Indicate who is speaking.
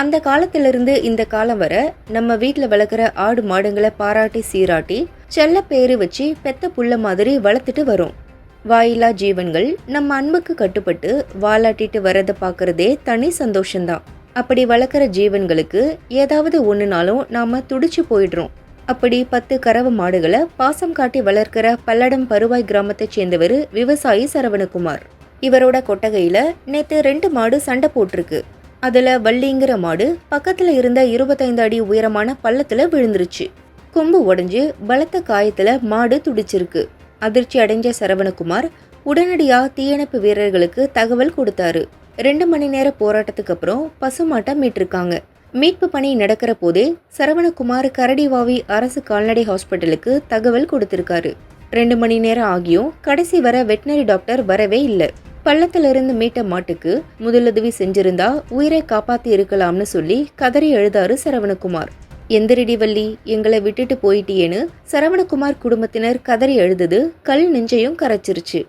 Speaker 1: அந்த காலத்திலிருந்து இந்த காலம் வர நம்ம வீட்டில் வளர்க்குற ஆடு மாடுங்களை பாராட்டி சீராட்டி செல்ல பேரு வச்சு பெத்த புள்ள மாதிரி வளர்த்துட்டு வரோம். வாயிலா ஜீவன்கள் நம்ம அன்புக்கு கட்டுப்பட்டு வாலாட்டிட்டு வரதை பார்க்கறதே தனி சந்தோஷம்தான். அப்படி வளர்க்குற ஜீவன்களுக்கு ஏதாவது ஒன்றுனாலும் நாம துடிச்சு போயிடுறோம். அப்படி பத்து கறவை மாடுகளை பாசம் காட்டி வளர்க்கிற பல்லடம் பருவாய் கிராமத்தைச் சேர்ந்தவர் விவசாயி சரவணகுமார். இவரோட கொட்டகையில நேத்து ரெண்டு மாடு சண்டை போட்டிருக்கு. அதுல வள்ளிங்கிற மாடு பக்கத்துல இருந்த இருபத்தைந்து அடி உயரமான பள்ளத்துல விழுந்துருச்சு. கொம்பு உடைஞ்சு பலத்த காயத்துல மாடு துடிச்சிருக்கு. அதிர்ச்சி அடைஞ்ச சரவணகுமார் உடனடியா தீயணைப்பு வீரர்களுக்கு தகவல் கொடுத்தாரு. ரெண்டு மணி நேர போராட்டத்துக்கு அப்புறம் பசுமாட்டை மீட்டிருக்காங்க. மீட்பு பணி நடக்கிற போதே சரவணகுமார் கரடிவாவி அரசு கால்நடை ஹாஸ்பிட்டலுக்கு தகவல் கொடுத்திருக்காரு. ரெண்டு மணி நேரம் ஆகியும் கடைசி வர வெட்டினரி டாக்டர் வரவே இல்லை. பள்ளத்திலிருந்து மீட்ட மாட்டுக்கு முதலுதவி செஞ்சிருந்தா உயிரை காப்பாத்தி இருக்கலாம்னு சொல்லி கதறி எழுதாரு சரவணகுமார். எந்திரடி வள்ளி எங்களை விட்டுட்டு போயிட்டியேன்னு? சரவணகுமார் குடும்பத்தினர் கதறி எழுதுது கல் நெஞ்சையும் கரைச்சிருச்சு.